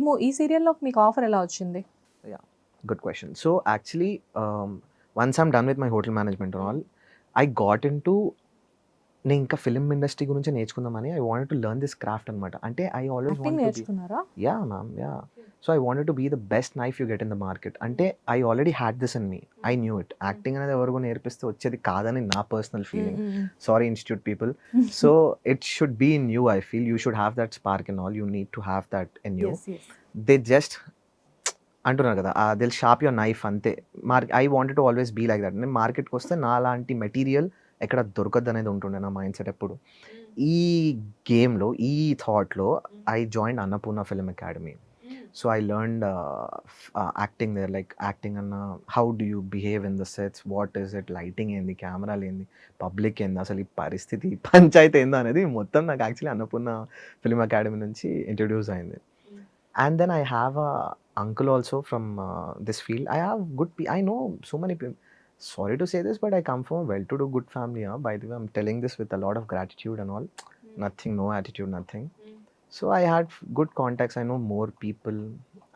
ఈ మూ ఈ సీరియల్లో మీకు ఆఫర్ ఎలా వచ్చింది? Good question so actually once I'm done with my hotel management all I got into నేను ఇంకా ఫిల్మ్ ఇండస్ట్రీ గురించి నేర్చుకుందామని I wanted to learn this craft అనమాట అంటే ఐ ఆల్వేస్ వాంట్ నేర్చుకున్నారా? Yeah ma'am yeah so I wanted to be the best knife you get in the market అంటే I already had this in me I knew it acting అనేది ఎవరికో నేర్పిస్తే వచ్చేది కాదని నా personal feeling sorry institute people so it should be in you I feel you should have that spark in all you need to have that in you they just అంటున్నారు కదా Dil shop your knife అంతే. Mark I wanted to always be like that నేను మార్కెట్కి వస్తే నా లాంటి material ఎక్కడ దొరకద్దు అనేది ఉంటుండే నా మైండ్ సెట్ ఎప్పుడు. ఈ గేమ్లో ఈ థాట్లో I join Annapurna film academy. So I learn acting there like acting అన్న how do you behave in the sets what is it lighting ఏంది కెమెరాలు ఏంది పబ్లిక్ ఏంది అసలు ఈ పరిస్థితి పంచాయతీ ఏందో అనేది మొత్తం నాకు యాక్చువల్లీ అన్నపూర్ణ ఫిల్మ్ అకాడమీ నుంచి ఇంట్రడ్యూస్ అయింది. And then I have a uncle also from this field. I have good I know so many sorry to say this, but I come from a well-to-do good family. Huh? By the way, I'm telling this with a lot of gratitude and all. Nothing, no attitude, nothing. So I had f- good contacts. I know more people.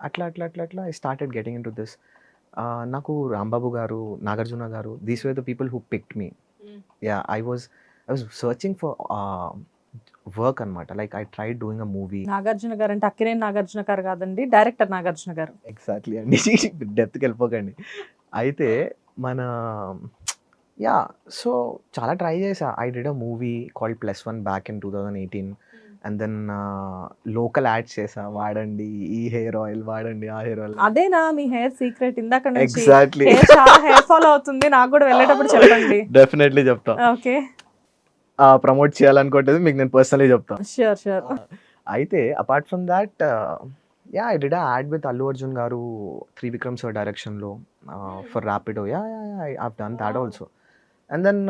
అట్లా అట్లా అట్లా అట్లా I started getting into this నాకు Rambabu garu Nagarjuna garu these way the people who picked me yeah I was I was searching for work అనమాట like I try doing a movie Nagarjuna garu అంటే అక్కినేని నాగార్జున గారు కాదండి director Nagarjuna గారు exactly అండి డెప్త్కి వెళ్ళిపోకండి అయితే మన యా సో చాలా ట్రై చేసా. I did a movie called plus one back in two thousand eighteen and then local ads చేసా. వాడండి ఈ హెయిర్ ఆయిల్ వాడండి ఆ హెయిర్ ఆయిల్. అదేనా మీ హెయిర్ సీక్రెట్ ఇందాక ఎగ్జాక్ట్లీ హెయిర్ ఫాల్ అవుతుంది. నాకు కూడా వెళ్ళేటప్పుడు చెప్పండి. డెఫినెట్లీ చెప్తా. ఓకే. ప్రమోట్ చేయాలనుకుంటుంది మీకు నేను పర్సనలీ చెప్తా. షూర్ షూర్ అయితే apart from that yeah I did ad with Allu Arjun garu Trivikram sir డైరెక్షన్లో for Rapido yeah yeah I have done that also and then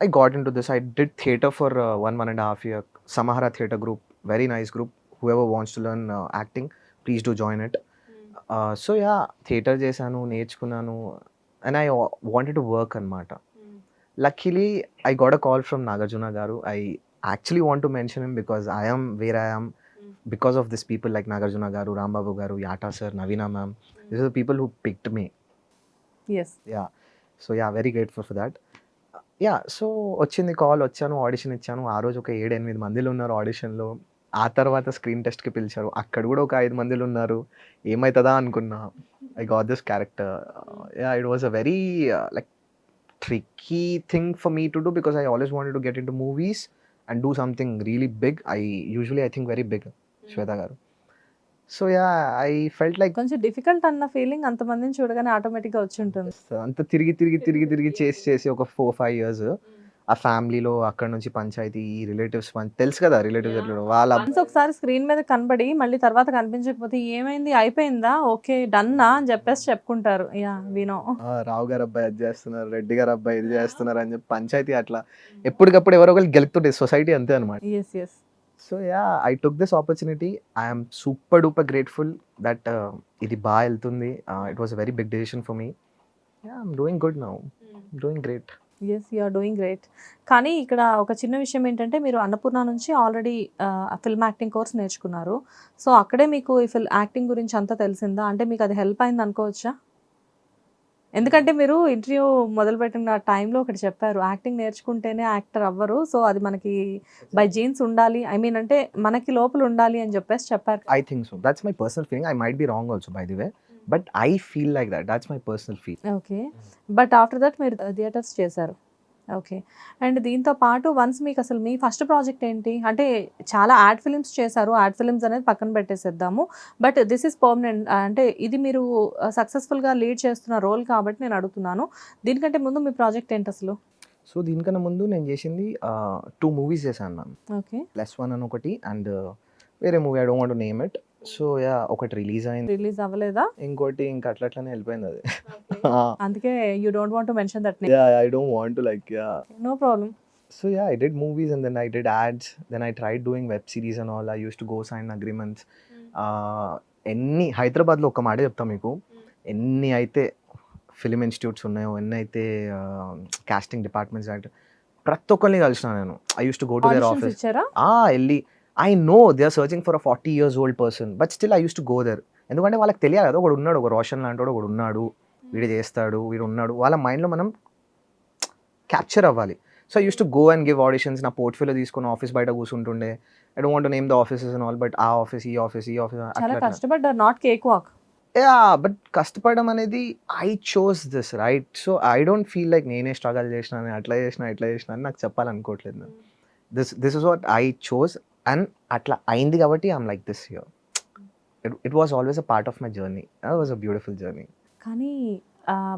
I got into this I did theatre for one one and half year Samahara theatre group very nice group whoever wants to learn acting please do join it so yeah theatre చేశాను నేర్చుకున్నాను and I wanted to work అనమాట luckily i got a call from nagarjuna garu. I actually want to mention him because i am where because of this people like Nagarjuna garu Rambabu garu Yata sir Naveena ma'am this are people who picked me yeah so yeah very great for that yeah so వచ్చింది call వచ్చాను audition ఇచ్చాను. ఆ రోజు ఒక ఏడు ఎనిమిది మందిలు ఉన్నారు ఆడిషన్లో ఆ తర్వాత స్క్రీన్ టెస్ట్కి పిలిచారు. అక్కడ కూడా ఒక ఐదు మందిలు ఉన్నారు. ఏమవుతుందా అనుకున్నా. I got this character yeah it was a very like tricky thing for me to do because I always wanted to get into movies and do something really big I usually I think very big Shweta garu. So yeah, I felt like కొంచెం difficult అన్న feeling అంతమందిని చూడగానే ఆటోమేటిక్గా వచ్చి ఉంటుంది అంత తిరిగి తిరిగి తిరిగి తిరిగి చేసి చేసి ఒక ఫోర్ ఫైవ్ ఇయర్స్ ఆ ఫ్యామిలీలో అక్కడ నుంచి పంచాయతీ రిలేటివ్స్ తెలుసు కదా రిలేటివ్స్ వాళ్ళ ఒకసారి స్క్రీన్ మీద కనబడి మళ్ళీ తర్వాత కనిపించకపోతే ఏమైంది అయిపోయిందా? ఓకే డన్నా అని చెప్పేసి చెప్పుకుంటారు. యా వినో రావు గారు అబ్బాయి అది చేస్తున్నారు రెడ్డి గారు అబ్బాయి ఇది చేస్తున్నారు అని చెప్పి పంచాయతీ అట్లా ఎప్పటికప్పుడు ఎవరో ఒకరు గెలుపుతుంటే సొసైటీ అంతే అనమాట yes yes so yeah I took this opportunity I'm super duper grateful that ఇది బాగా వెళ్తుంది. It was a very big decision for me yeah I'm doing good now doing great yes you are doing great కానీ ఇక్కడ ఒక చిన్న విషయం ఏంటంటే మీరు అన్నపూర్ణ నుంచి ఆల్రెడీ ఫిల్మ్ యాక్టింగ్ కోర్స్ నేర్చుకున్నారు. సో అక్కడే మీకు ఈ ఫిల్ యాక్టింగ్ గురించి అంతా తెలిసిందా? అంటే మీకు అది హెల్ప్ అయింది అనుకోవచ్చా? ఎందుకంటే మీరు ఇంటర్వ్యూ మొదలుపెట్టిన టైంలో ఒకటి చెప్పారు యాక్టింగ్ నేర్చుకుంటేనే యాక్టర్ అవ్వరు. సో అది మనకి బై జీన్స్ ఉండాలి. ఐ మీన్ అంటే మనకి లోపల ఉండాలి అని చెప్పేసి చెప్పారు. I think so that's my personal feeling I might be wrong also by the way but I feel like that that's my personal feel okay but after that మీరు theatres చేశారు. Okay. And దీంతో పాటు once మీకు అసలు మీ first project ఏంటి? అంటే చాలా యాడ్ ఫిలిమ్స్ చేశారు. యాడ్ ఫిలిమ్స్ అనేది పక్కన పెట్టేసేద్దాము. But this is permanent. అంటే ఇది మీరు సక్సెస్ఫుల్గా లీడ్ చేస్తున్న రోల్ కాబట్టి నేను అడుగుతున్నాను. దీనికంటే ముందు మీ ప్రాజెక్ట్ ఏంటి అసలు? సో దీనికన్నా ముందు నేను చేసింది టూ మూవీస్ చేశాను మ్యామ్. ఓకే. ప్లస్ వన్ అని ఒకటి అండ్ వేరే movie I don't want name it. So yeah ఒకటి రిలీజ్ అయింది. రిలీజ్ అవ్వలేదా? ఇంకోటి ఇంకా అట్లా అట్లనే వెళ్ళిపోయింది అది. అందుకే you don't want mention that yeah I don't want to like yeah. No problem So yeah, I did movies and then I did ads. Then I tried doing web series and all. I used to go sign agreements. Uh, ఎన్ని హైదరాబాద్లో ఒక మాట చెప్తా మీకు. ఎన్ని అయితే film institutes ఉన్నాయో ఎన్ని అయితే కాస్టింగ్ డిపార్ట్మెంట్స్ అంటే ప్రతి ఒక్కరిని కలిసిన నేను. I use to go to their office వెళ్ళి I know they are searching for a forty years old person but still I use to go there ఎందుకంటే వాళ్ళకి తెలియాలి కదా ఒకడు ఉన్నాడు ఒక రోషన్ లాంటి వాడు ఒకడు ఉన్నాడు వీడు చేస్తాడు వీడు ఉన్నాడు. వాళ్ళ మైండ్లో మనం క్యాప్చర్ అవ్వాలి. So I use to go and give auditions నా పోర్ట్ఫోలియో తీసుకొని ఆఫీస్ బయట కూర్చుంటుండే. I don't want name the offices and all but ఆ ఆఫీస్ ఈ ఆఫీస్ ఈ ఆఫీస్ కష్టపడ్డారు. Not cake walk yeah but కష్టపడడం అనేది I chose this right so I don't feel like నేనే స్ట్రగల్ చేసిన అట్లా చేసిన ఇట్లా చేసిన అని నాకు చెప్పాలనుకోవట్లేదు. This this is what I chose and అట్లా అయింది కాబట్టి I'm like this year it it was always a part of my journey it was a beautiful journey కానీ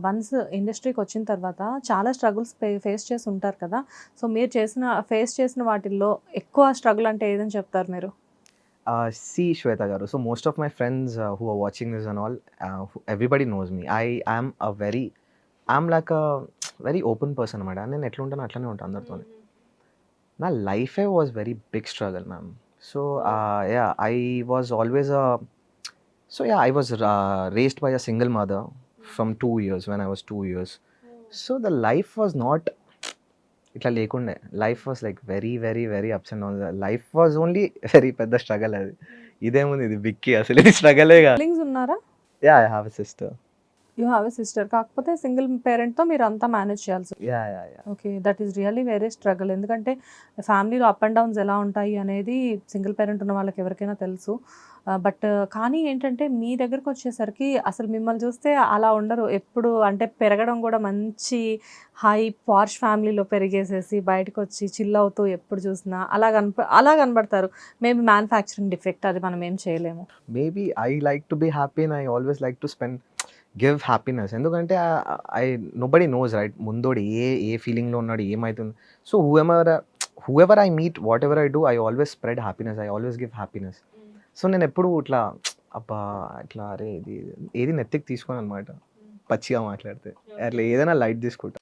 వన్స్ ఇండస్ట్రీకి వచ్చిన తర్వాత చాలా స్ట్రగుల్స్ ఫేస్ చేసి ఉంటారు కదా. సో మీరు చేసిన ఫేస్ చేసిన వాటిల్లో ఎక్కువ స్ట్రగుల్ అంటే ఏదని చెప్తారు మీరు? see Shweta Garu. So most of my friends uh, who are watching this and all, uh, who, everybody knows me. I am a very, I'm like a very open person అన్నమాట. నేను ఎట్లా ఉంటాను అట్లనే ఉంటాను అందరితో నా లైఫే was very big struggle ma'am. So yeah I was always so yeah I was raised by a single mother from two years when I was two years so the life was not ఇట్లా లేకుండే. Life was like very very very ups and downs life was only very పెద్ద struggle అది. ఇదేముంది? ఇది బిక్కి అసలు. ఇది స్ట్రగలే ఉన్నారా? Yeah I have sister you have a sister కాకపోతే సింగిల్ పేరెంట్తో మీరు అంతా మేనేజ్ చేయాల్సి okay that is really very struggle ఎందుకంటే ఫ్యామిలీలో అప్ అండ్ డౌన్స్ ఎలా ఉంటాయి అనేది సింగిల్ పేరెంట్ ఉన్న వాళ్ళకి ఎవరికైనా తెలుసు. బట్ కానీ ఏంటంటే మీ దగ్గరకు వచ్చేసరికి అసలు మిమ్మల్ని చూస్తే అలా ఉండరు. ఎప్పుడు అంటే పెరగడం కూడా మంచి హై పార్ష్ ఫ్యామిలీలో పెరిగేసేసి బయటకు వచ్చి చిల్ అవుతూ ఎప్పుడు చూసినా అలా కనప అలా కనబడతారు. మేబీ మ్యానుఫ్యాక్చరింగ్ డిఫెక్ట్ అది మనం ఏం చేయలేము. Maybe I like to be happy and I always like to spend give happiness. ఎందుకంటే ఐ నోబడి నోస్ రైట్? ముందోడు ఏ ఏ ఫీలింగ్లో ఉన్నాడు ఏమవుతుంది so whoever whoever I meet whatever I do I always spread happiness I always give happiness. So నేను ఎప్పుడు ఇట్లా అబ్బా ఇట్లా అరే ఇది ఏది నెత్తికి తీసుకోను అనమాట పచ్చిగా మాట్లాడితే. అట్లా ఏదైనా లైట్ తీసుకుంటా.